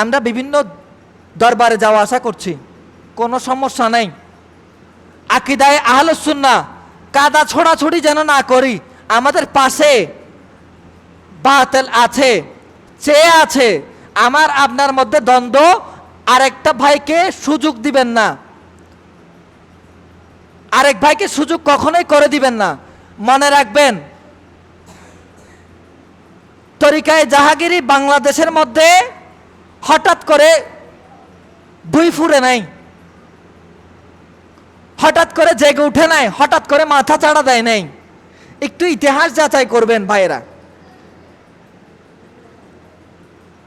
আমরা বিভিন্ন দরবারে যাওয়া আসা করছি। কোনো সমস্যা নেই। আকিদায় আহলুসুন্না কাদা ছোড়াছড়ি যেন না করি, আমাদের পাশে বাতেল আছে, চেয়ে আছে। আমার আপনার মধ্যে দ্বন্দ্ব, আরেকটা ভাইকে সুযোগ দিবেন না। আরেক ভাইকে সুযোগ কখনোই করে দিবেন না। মনে রাখবেন, তরিকায় জাহাগিরি বাংলাদেশের মধ্যে হঠাৎ করে দুই ফুরে নাই। হঠাৎ করে জেগে উঠে নাই, হঠাৎ করে মাথা চাড়া দেয় নাই। একটু ইতিহাস যাচাই করবেন ভাইয়েরা।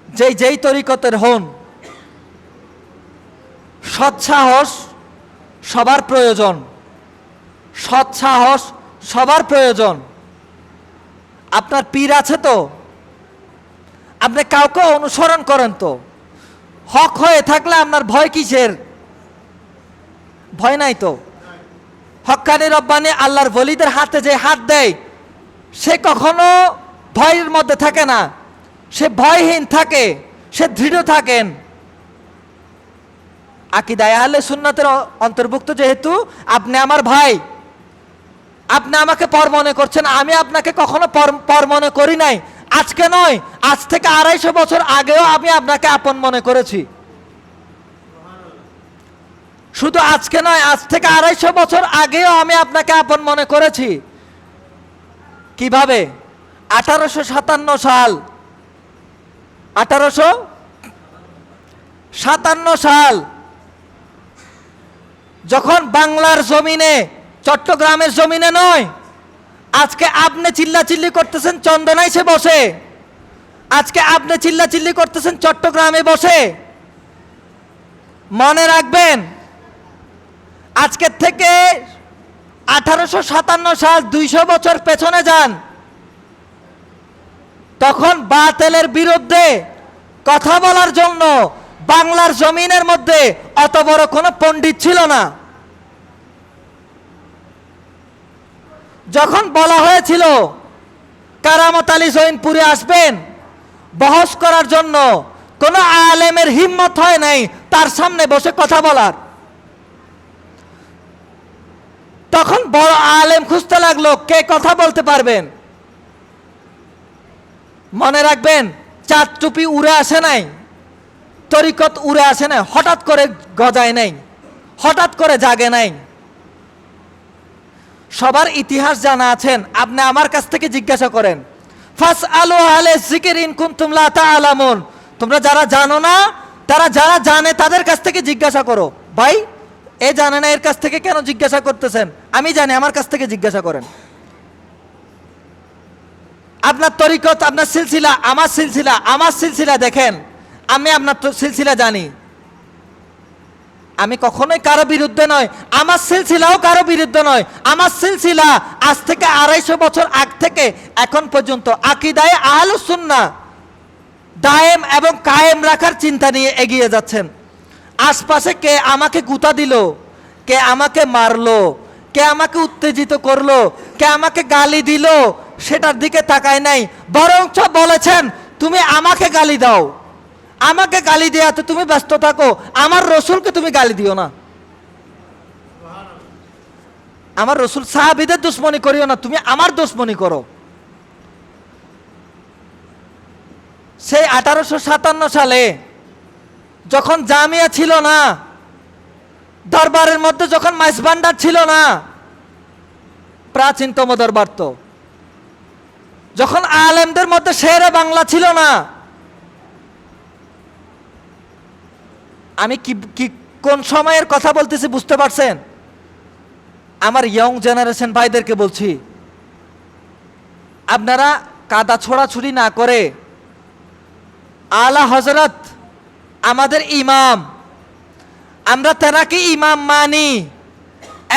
যেই যেই তরিকতের হন সৎসাহস সবার প্রয়োজন। সৎসাহস সবার প্রয়োজন। আপনার পীর আছে তো? আপনি কাউকে অনুসরণ করেন তো? হক হয়ে থাকলে আপনার ভয় কিসের? ভয় নাই তো? হক্কানি রব্বানি আল্লাহর বলিদের হাতে যে হাত দেয়, সে কখনো ভয়ের মধ্যে থাকে না। সে ভয়হীন থাকে, সে দৃঢ় থাকেন। আকিদায় আহলে সুন্নতের অন্তর্ভুক্ত যেহেতু, আপনি আমার ভাই। আপনি আমাকে পর মনে করছেন, আমি আপনাকে কখনো পর মনে করি নাই। আজকে নয়, আজ থেকে আড়াইশো বছর আগেও আমি আপনাকে আপন মনে করেছি। শুধু আজকে নয়, আজ থেকে আড়াইশো বছর আগেও আমি আপনাকে আপন মনে করেছি। কীভাবে? আঠারোশো সাতান্ন সাল। আঠারোশো সাতান্ন সাল। যখন বাংলার জমিনে, চট্টগ্রামের জমিনে নয় আজকে আপনি চিল্লাচিল্লি করতেছেন চন্দনাইসে বসে। আজকে আপনি চিল্লাচিল্লি করতেছেন, চট্টগ্রামে বসে। মনে রাখবেন আজকের থেকে আঠারোশো সাতান্ন সাল দুইশো বছর পেছনে যান। তখন বাতেলের বিরুদ্ধে কথা বলার জন্য বাংলার জমিনের মধ্যে অত বড় কোনো পণ্ডিত ছিল না। যখন বলা হয়েছিল, কারামত আলী জৈনপুরে আসবেন, বহস করার জন্য কোনো আলেমের হিম্মত হয় নাই, তার সামনে বসে কথা বলার। তখন বড় আলেম খুঁজতে লাগল, কে কথা বলতে পারবেন? মনে রাখবেন, চাঁদ টুপি উড়ে আসে নাই, তরিকত উড়ে আসে নাই, হঠাৎ করে গজায় নাই, হঠাৎ করে জাগে নাই। সবার ইতিহাস জানা আছেন, আপনি আমার কাছ থেকে জিজ্ঞাসা করেন। ফাস আলো আলে জিকির ইন কুনতুম লা তাআলামুন। তোমরা যারা জানো না, তারা যারা জানে তাদের কাছ থেকে জিজ্ঞাসা করো। ভাই, এ জানে না, এর কাছ থেকে কেন জিজ্ঞাসা করতেছেন? আমি জানি, আমার কাছ থেকে জিজ্ঞাসা করেন। আপনার তরিকত, আপনার সিলসিলা, আমার সিলসিলা আমার সিলসিলা দেখেন। আমি আপনার তো সিলসিলা জানি। আমি কখনোই কারও বিরুদ্ধে নয়। আমার সিলসিলাও কারও বিরুদ্ধে নয়। আমার সিলসিলা আজ থেকে আড়াইশো বছর আগ থেকে এখন পর্যন্ত আকিদায় আহলুসুন্না দায়েম এবং কায়েম রাখার চিন্তা নিয়ে এগিয়ে যাচ্ছেন। আশপাশে কে আমাকে গুতা দিল, কে আমাকে মারলো, কে আমাকে উত্তেজিত করল, কে আমাকে গালি দিল, সেটার দিকে তাকায় নাই। বরঞ্চ বলেছেন, তুমি আমাকে গালি দাও। আমাকে গালি দেওয়াতে তুমি ব্যস্ত থাকো। আমার রসুলকে তুমি গালি দিও না। আমার রসুল সাহাবিদের দুশ্মনী করিও না, তুমি আমার দুশ্মনী করো। সেই আঠারোশো সাতান্ন সালে যখন জামিয়া ছিল না, দরবারের মধ্যে যখন মাইস ভান্ডার ছিল না, প্রাচীনতম দরবার তো, যখন আলেমদের মধ্যে শেরে বাংলা ছিল না আমি কি কি, কোন সময়ের কথা বলতেছি বুঝতে পারছেন? আমার ইয়ং জেনারেশন ভাইদেরকে বলছি, আপনারা কাদা ছোড়াছুড়ি না করে আলা হজরত আমাদের ইমাম, আমরা তেনাকে ইমাম মানি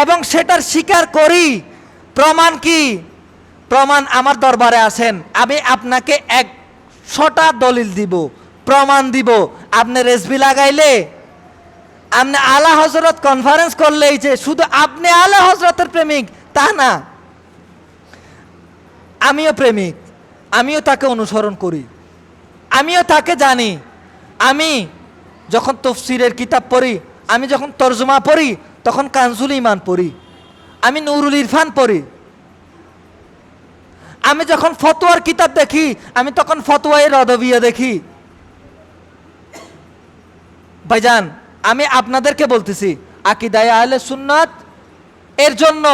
এবং সেটার স্বীকার করি। প্রমাণ কি? প্রমাণ আমার দরবারে আছেন, আমি আপনাকে একশোটা দলিল দিব, প্রমাণ দিব। আপনি রেসবি লাগাইলে, আপনি আলা হজরত কনফারেন্স করলেই যে শুধু আপনি আলা হজরতের প্রেমিক, তা না। আমিও প্রেমিক, আমিও তাকে অনুসরণ করি। আমিও তাকে জানি। আমি যখন তফসিরের কিতাব পড়ি, আমি যখন তর্জমা পড়ি, তখন কানজুল ইমান পড়ি। আমি নুরুল ইরফান পড়ি। আমি যখন ফতোয়ার কিতাব দেখি, আমি তখন ফতোয়াই রদবিয়া দেখি। ভাইজান, আমি আপনাদেরকে বলতেছি, আকিদায় আহলে সুন্নাত এর জন্য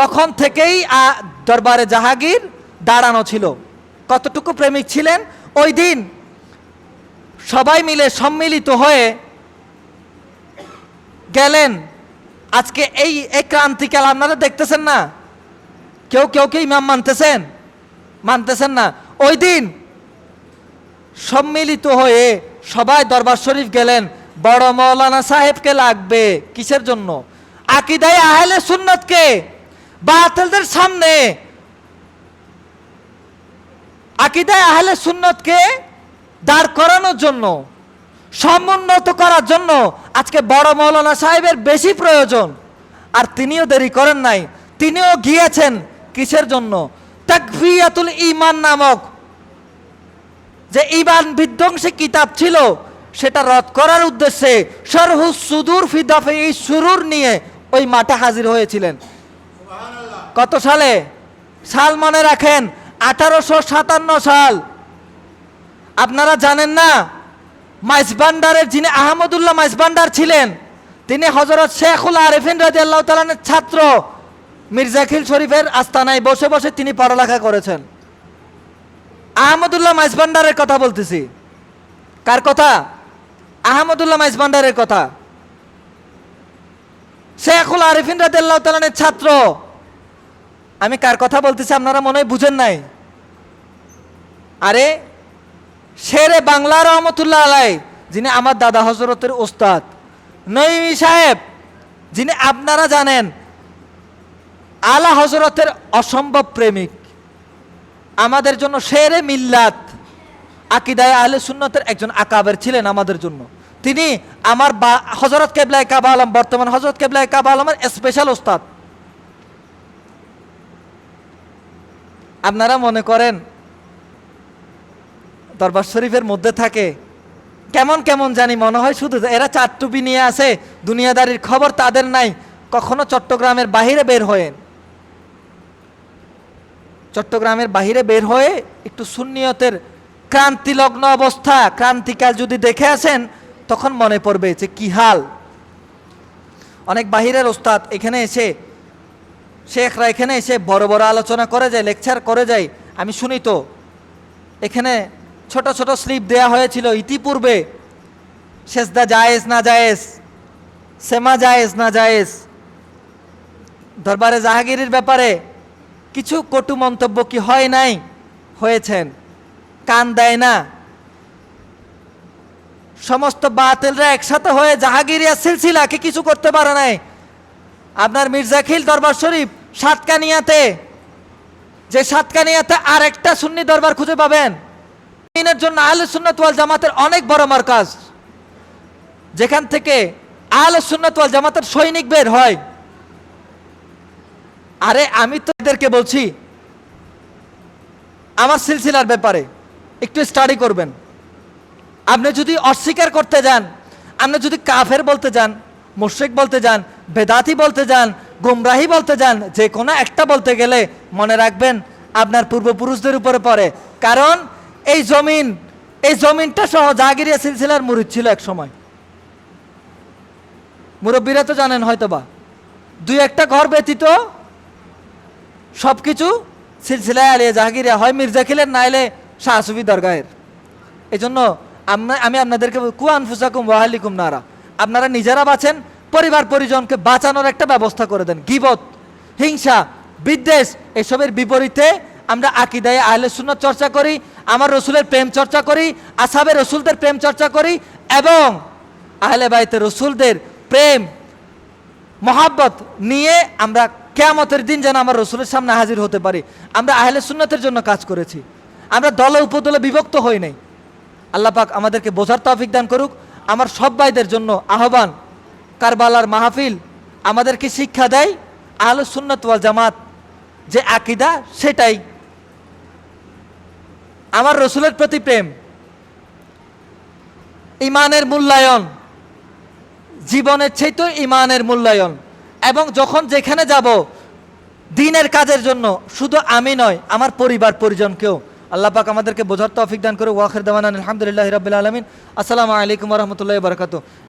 তখন থেকেই দরবারে জাহাগীর দাঁড়ানো ছিল। কতটুকু প্রেমিক ছিলেন? ওই দিন সবাই মিলে সম্মিলিত হয়ে গেলেন। আজকে এই এই ক্রান্তিকাল আপনারা দেখতেছেন না? কেউ কেউ কি ইমাম মানতেছেন? মানতেছেন না। ওই দিন সম্মিলিত হয়ে সবাই দরবার শরীফ গেলেন, বড় মৌলানা সাহেবকে লাগবে কিসের জন্য? আকিদায় আহলে সুন্নতকে বাতিলদের সামনে। আকিদায় আহলে সুন্নতকে দাঁড় করানোর জন্য, সমুন্নত করার জন্য আজকে বড় মৌলানা সাহেবের বেশি প্রয়োজন। আর তিনিও দেরি করেন নাই, তিনিও গিয়েছেন কিসের জন্য? তাকফিয়াতুল ইমান নামক যে ইমান বিধ্বংসী কিতাব ছিল সেটা রদ করার উদ্দেশ্যে সরহু সুদূর ফিদাফে এই সুরুর নিয়ে ওই মাঠে হাজির হয়েছিলেন। কত সালে? সাল মনে রাখেন আঠারোশো সাতান্ন সাল। আপনারা জানেন না মাইসবান্ডারের যিনি আহমদুল্লাহ মাইসবান্ডার ছিলেন তিনি হজরত শেখুল আরেফিন রাজি আল্লাহ তালানের ছাত্র মির্জাখিল শরীফের আস্তানায় বসে বসে তিনি পড়ালেখা করেছেন। আহমদুল্লাহ মাইজবান্ডারের কথা বলতেছি। কার কথা? আহমদুল্লাহ মাইজবান্ডারের কথা। শেখুল আরিফিন রাদিয়াল্লাহু তাআলার ছাত্র। আমি কার কথা বলতেছি আপনারা মনে হয় বুঝেন নাই। আরে, শেরে বাংলা রহমতুল্লাহ আলাই যিনি আমার দাদা হজরতের ওস্তাদ। নঈমি সাহেব, যিনি আপনারা জানেন, আলা হজরতের অসম্ভব প্রেমিক। আমাদের জন্য শেরে মিল্লাত। আকিদায় আহলে সুন্নতের একজন আকাবের ছিলেন আমাদের জন্য। তিনি আমার বা হজরত কেবলায় কাবা আলম, বর্তমান হজরত কেবলায় কাবা আলমের স্পেশাল ওস্তাদ। আপনারা মনে করেন, দরবার শরীফের মধ্যে থাকে, কেমন কেমন জানি মনে হয় শুধু এরা চার টুপি নিয়ে আসে, দুনিয়াদারির খবর তাদের নাই, কখনো চট্টগ্রামের বাহিরে বের হয়েন চট্টগ্রামের বাহিরে বের হয়ে একটু শূন্যতের ক্রান্তিলগ্ন অবস্থা, ক্রান্তিকাল যদি দেখে আসেন, তখন মনে পড়বে যে কি হাল। অনেক বাহিরের ওস্তাদ এখানে এসে, শেখরা এখানে এসে বড় বড় আলোচনা করে যায়, লেকচার করে যায়। আমি শুনি তো, এখানে ছোট ছোট স্লিপ দেয়া হয়েছিল, ইতিপূর্বে শেষদা জায়েজ না জায়েজ, সেমা জায়েজ না জায়েজ। দরবারে জাহাঙ্গীরের ব্যাপারে কিছু কটু মন্তব্য কি হয় নাই? হয়েছেন। কান দেয় না। সমস্ত বাতিলরা একসাথে হয়ে জাহাঙ্গীরিয়া সিলসিলাকে কিছু করতে পারে নাই। আপনার মির্জাখিল দরবার শরীফ সাতকানিয়াতে, যে সাতকানিয়াতে আরেকটা সুন্নি দরবার খুঁজে পাবেন। দিনের জন্য আহলে সুন্নাত ওয়াল জামাতের অনেক বড় মার্কাজ। যেখান থেকে আহলে সুন্নাত ওয়াল জামাতের সৈনিক বের হয়। আরে আমি তো এদেরকে বলছি, আমার সিলসিলার ব্যাপারে একটু স্টাডি করবেন। আপনি যদি অস্বীকার করতে যান, আপনি যদি কাফের বলতে যান, মুশ্রিক বলতে যান, বেদাতি বলতে যান, গুমরাহি বলতে যান, যে কোনো একটা বলতে গেলে মনে রাখবেন আপনার পূর্বপুরুষদের উপরে পড়ে। কারণ এই জমিন, এই জমিনটা সহ জাগিরিয়া সিলসিলার মুরিদ ছিল এক সময়। মুরব্বীরা তো জানেন হয়তোবা। দুই একটা ঘর ব্যতীত সব কিছু সিলসিলায় আলিয়া জাহাঙ্গীরিয়া হয় মির্জাখিলের নাইলে শাহসুফি দরগাহের। এই জন্য আমি আপনাদেরকে কুয়ান ফুসাকুম ওয়াহালিকুম নারা। আপনারা নিজেরা বাঁচেন, পরিবার পরিজনকে বাঁচানোর একটা ব্যবস্থা করে দেন। গিবত, হিংসা, বিদ্বেষ, এসবের বিপরীতে আমরা আকিদায় আহলে সুন্নত চর্চা করি, আমার রসুলের প্রেম চর্চা করি, আসাবের রসুলদের প্রেম চর্চা করি এবং আহলে বাইতে রসুলদের প্রেম, মহাব্বত নিয়ে আমরা কেয়ামতের দিন যেন আমার রসুলের সামনে হাজির হতে পারি। আমরা আহলে সুন্নতের জন্য কাজ করেছি। আমরা দলে উপদলে বিভক্ত হই নাই। আল্লাহ পাক আমাদেরকে বোঝার তৌফিক দান করুক। আমার সব ভাইদের জন্য আহ্বান, কারবালার মাহফিল আমাদেরকে শিক্ষা দেয় আহলে সুন্নত ওয়াল জামাত। যে আকিদা সেটাই। আমার রসুলের প্রতি প্রেম, ইমানের মূল্যায়ন, জীবনের চেয়েও ইমানের মূল্যায়ন। এবং যখন যেখানে যাব, দিনের কাজের জন্য, শুধু আমি নয়, আমার পরিবার, পরিজনকেও। আল্লাহ পাক আমাদেরকে বোঝার তৌফিক দান করে ওয়াখের দেওয়ান আলহামদুলিল্লাহ রবিল আলমিন। আসসালামু আলাইকুম রহমতুল্লাহ বরকাত